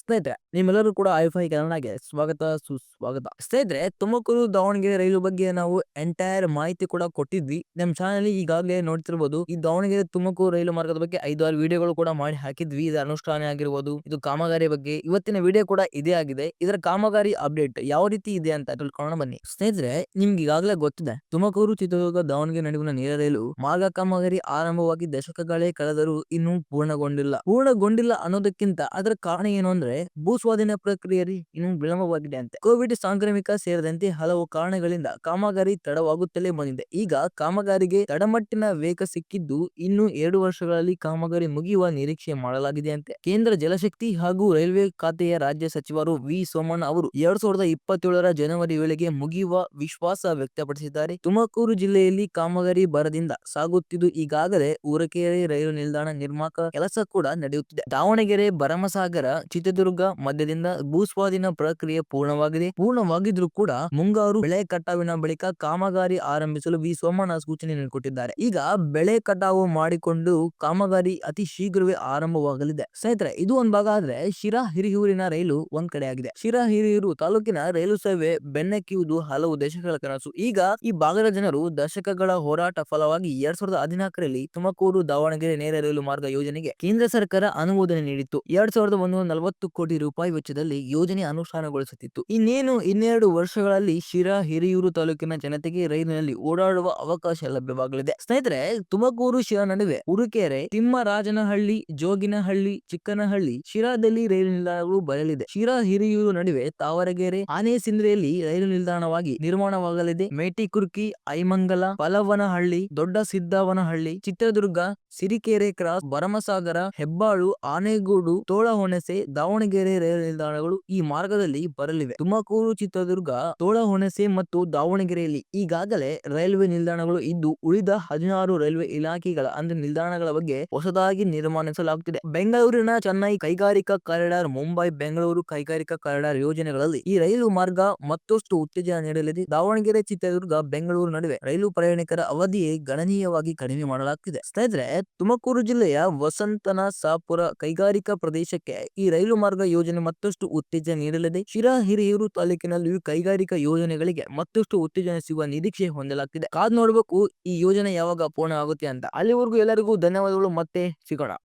ಸ್ನೇಹಿತರೆ ನಿಮ್ಮೆಲ್ಲರೂ ಕೂಡ ಐಫೈ ಕನ್ನಡಗೆ ಸ್ವಾಗತ, ಸುಸ್ವಾಗತ. ಸ್ನೇಹಿತರೆ, ತುಮಕೂರು ದಾವಣಗೆರೆ ರೈಲು ಬಗ್ಗೆ ನಾವು ಎಂಟೈರ್ ಮಾಹಿತಿ ಕೂಡ ಕೊಟ್ಟಿದ್ವಿ. ನಮ್ಮ ಚಾನಲ್ ಈಗಾಗಲೇ ನೋಡ್ತಿರ್ಬೋದು, ಈ ದಾವಣಗೆರೆ ತುಮಕೂರು ರೈಲು ಮಾರ್ಗದ ಬಗ್ಗೆ ಐದಾರು ವಿಡಿಯೋಗಳು ಕೂಡ ಮಾಡಿ ಹಾಕಿದ್ವಿ. ಇದರ ಅನುಷ್ಠಾನ ಆಗಿರ್ಬೋದು, ಇದು ಕಾಮಗಾರಿ ಬಗ್ಗೆ. ಇವತ್ತಿನ ವಿಡಿಯೋ ಕೂಡ ಇದೇ ಆಗಿದೆ. ಇದರ ಕಾಮಗಾರಿ ಅಪ್ಡೇಟ್ ಯಾವ ರೀತಿ ಇದೆ ಅಂತ ತಿಳ್ಕೊಳ್ಳೋಣ ಬನ್ನಿ. ಸ್ನೇಹಿತರೆ, ನಿಮ್ಗೆ ಈಗಾಗಲೇ ಗೊತ್ತಿದೆ, ತುಮಕೂರು, ಚಿತ್ರದುರ್ಗ, ದಾವಣಗೆರೆ ನಡುವಿನ ನೇರ ರೈಲು ಮಾರ್ಗ ಕಾಮಗಾರಿ ಆರಂಭವಾಗಿ ದಶಕಗಳೇ ಕಳೆದರೂ ಇನ್ನೂ ಪೂರ್ಣಗೊಂಡಿಲ್ಲ. ಪೂರ್ಣಗೊಂಡಿಲ್ಲ ಅನ್ನೋದಕ್ಕಿಂತ ಅದರ ಕಾರಣ ಏನು ಭೂಸ್ವಾಧೀನ ಪ್ರಕ್ರಿಯೆ ಇನ್ನು ವಿಳಂಬವಾಗಿದೆ ಅಂತೆ. ಕೋವಿಡ್ ಸಾಂಕ್ರಾಮಿಕ ಸೇರಿದಂತೆ ಹಲವು ಕಾರಣಗಳಿಂದ ಕಾಮಗಾರಿ ತಡವಾಗುತ್ತಲೇ ಬಂದಿದೆ. ಈಗ ಕಾಮಗಾರಿಗೆ ತಡಮಟ್ಟಿನ ವೇಗ ಸಿಕ್ಕಿದ್ದು ಇನ್ನು ಎರಡು ವರ್ಷಗಳಲ್ಲಿ ಕಾಮಗಾರಿ ಮುಗಿಯುವ ನಿರೀಕ್ಷೆ ಮಾಡಲಾಗಿದೆ ಅಂತೆ. ಕೇಂದ್ರ ಜಲಶಕ್ತಿ ಹಾಗೂ ರೈಲ್ವೆ ಖಾತೆಯ ರಾಜ್ಯ ಸಚಿವರು ವಿ. ಸೋಮಣ್ಣ ಅವರು ಎರಡ್ ಸಾವಿರದ ಇಪ್ಪತ್ತೇಳರ ಜನವರಿ ವೇಳೆಗೆ ಮುಗಿಯುವ ವಿಶ್ವಾಸ ವ್ಯಕ್ತಪಡಿಸಿದ್ದಾರೆ. ತುಮಕೂರು ಜಿಲ್ಲೆಯಲ್ಲಿ ಕಾಮಗಾರಿ ಬರದಿಂದ ಸಾಗುತ್ತಿದ್ದು ಈಗಾಗಲೇ ಊರಕೆರೆ ರೈಲು ನಿಲ್ದಾಣ ನಿರ್ಮಾಕ ಕೆಲಸ ಕೂಡ ನಡೆಯುತ್ತಿದೆ. ದಾವಣಗೆರೆ ಭರಮಸಾಗರ ಚಿತ್ರದುರ್ಗ ಮಧ್ಯದಿಂದ ಭೂಸ್ವಾಧೀನ ಪ್ರಕ್ರಿಯೆ ಪೂರ್ಣವಾಗಿದೆ. ಪೂರ್ಣವಾಗಿದ್ರೂ ಕೂಡ ಮುಂಗಾರು ಬೆಳೆ ಕಟಾವಿನ ಬಳಿಕ ಕಾಮಗಾರಿ ಆರಂಭಿಸಲು ವಿ. ಸೋಮಣ್ಣ ಸೂಚನೆ ನೀಡಿಕೊಟ್ಟಿದ್ದಾರೆ. ಈಗ ಬೆಳೆ ಕಟಾವು ಮಾಡಿಕೊಂಡು ಕಾಮಗಾರಿ ಅತಿ ಶೀಘ್ರವೇ ಆರಂಭವಾಗಲಿದೆ. ಸ್ನೇಹಿತರೆ, ಇದು ಒಂದ್ ಭಾಗ ಆದ್ರೆ ಶಿರಾ ಹಿರಿಯೂರಿನ ರೈಲು ಒಂದ್ ಕಡೆ ಆಗಿದೆ. ಶಿರಾ ಹಿರಿಯೂರು ತಾಲೂಕಿನ ರೈಲು ಸೇವೆ ಬೆನ್ನಕ್ಕಿಯುವುದು ಹಲವು ದೇಶಗಳ ಕನಸು. ಈಗ ಈ ಭಾಗದ ಜನರು ದಶಕಗಳ ಹೋರಾಟ ಫಲವಾಗಿ ಎರಡ್ ಸಾವಿರದ ಹದಿನಾಲ್ಕರಲ್ಲಿ ತುಮಕೂರು ದಾವಣಗೆರೆ ನೇರ ರೈಲು ಮಾರ್ಗ ಯೋಜನೆಗೆ ಕೇಂದ್ರ ಸರ್ಕಾರ ಅನುಮೋದನೆ ನೀಡಿತ್ತು. ಎರಡ್ ಸಾವಿರದ ಒಂದೂರ ನಲವತ್ತು ಕೋಟಿ ರೂಪಾಯಿ ವೆಚ್ಚದಲ್ಲಿ ಯೋಜನೆ ಅನುಷ್ಠಾನಗೊಳಿಸುತ್ತಿತ್ತು. ಇನ್ನೇನು, ಇನ್ನೆರಡು ವರ್ಷಗಳಲ್ಲಿ ಶಿರಾ, ಹಿರಿಯೂರು ತಾಲೂಕಿನ ಜನತೆಗೆ ರೈಲಿನಲ್ಲಿ ಓಡಾಡುವ ಅವಕಾಶ ಲಭ್ಯವಾಗಲಿದೆ. ಸ್ನೇಹಿತರೆ, ತುಮಕೂರು, ಶಿರಾ ನಡುವೆ ಉರುಕೆರೆ ತಿಮ್ಮರಾಜನಹಳ್ಳಿ, ಜೋಗಿನಹಳ್ಳಿ, ಚಿಕ್ಕನಹಳ್ಳಿ, ಶಿರಾದಲ್ಲಿ ರೈಲು ನಿಲ್ದಾಣಗಳು ಬರಲಿದೆ. ಶಿರಾ, ಹಿರಿಯೂರು ನಡುವೆ ತಾವರಗೆರೆ ಆನೆಸಿಂದ್ರೆಯಲ್ಲಿ ರೈಲು ನಿಲ್ದಾಣವಾಗಿ ನಿರ್ಮಾಣವಾಗಲಿದೆ. ಮೇಟಿಕುರ್ಕಿ, ಐಮಂಗಲ, ಪಲವನಹಳ್ಳಿ, ದೊಡ್ಡ ಸಿದ್ದವನಹಳ್ಳಿ, ಚಿತ್ರದುರ್ಗ, ಸಿರಿಕೆರೆ ಕ್ರಾಸ್, ಭರಮಸಾಗರ, ಹೆಬ್ಬಾಳು, ಆನೆಗೂಡು, ತೋಳಹೊಣಸೆ ದಾವಣಗೆರೆ ರೈಲು ನಿಲ್ದಾಣಗಳು ಈ ಮಾರ್ಗದಲ್ಲಿ ಬರಲಿವೆ. ತುಮಕೂರು, ಚಿತ್ರದುರ್ಗ ಹೊಣೆಸೆ ಮತ್ತು ದಾವಣಗೆರೆಯಲ್ಲಿ ಈಗಾಗಲೇ ರೈಲ್ವೆ ನಿಲ್ದಾಣಗಳು ಇದ್ದು, ಉಳಿದ ಹದಿನಾರು ರೈಲ್ವೆ ಇಲಾಖೆಗಳ ಅಂದ್ರೆ ನಿಲ್ದಾಣಗಳ ಬಗ್ಗೆ ಹೊಸದಾಗಿ ನಿರ್ಮಾಣಿಸಲಾಗುತ್ತಿದೆ ಬೆಂಗಳೂರಿನ ಚೆನ್ನೈ ಕೈಗಾರಿಕಾ ಕಾರಿಡಾರ್, ಮುಂಬೈ, ಬೆಂಗಳೂರು ಕೈಗಾರಿಕಾ ಕಾರಿಡಾರ್ ಯೋಜನೆಗಳಲ್ಲಿ ಈ ರೈಲು ಮಾರ್ಗ ಮತ್ತಷ್ಟು ಉತ್ತೇಜನ ನೀಡಲಿದೆ. ದಾವಣಗೆರೆ, ಚಿತ್ರದುರ್ಗ, ಬೆಂಗಳೂರು ನಡುವೆ ರೈಲು ಪ್ರಯಾಣಿಕರ ಅವಧಿಯೇ ಗಣನೀಯವಾಗಿ ಕಡಿಮೆ ಮಾಡಲಾಗುತ್ತಿದೆ ಸ್ನೇಹಿತರೆ, ತುಮಕೂರು ಜಿಲ್ಲೆಯ ವಸಂತನ ಸಾಪುರ ಕೈಗಾರಿಕಾ ಪ್ರದೇಶಕ್ಕೆ ಈ ರೈಲು ಮಾರ್ಗ ಯೋಜನೆ ಮತ್ತಷ್ಟು ಉತ್ತೇಜನ ನೀಡಲಿದೆ. ಶಿರಾ ಹಿರಿಯೂರು ತಾಲೂಕಿನಲ್ಲಿಯೂ ಕೈಗಾರಿಕಾ ಯೋಜನೆಗಳಿಗೆ ಮತ್ತಷ್ಟು ಉತ್ತೇಜನ ಸಿಗುವ ನಿರೀಕ್ಷೆ ಹೊಂದಲಾಗ್ತಿದೆ. ಕಾದ್ ನೋಡಬೇಕು, ಈ ಯೋಜನೆ ಯಾವಾಗ ಪೂರ್ಣ ಆಗುತ್ತೆ ಅಂತ. ಅಲ್ಲಿವರೆಗೂ ಎಲ್ಲರಿಗೂ ಧನ್ಯವಾದಗಳು. ಮತ್ತೆ ಸಿಗೋಣ.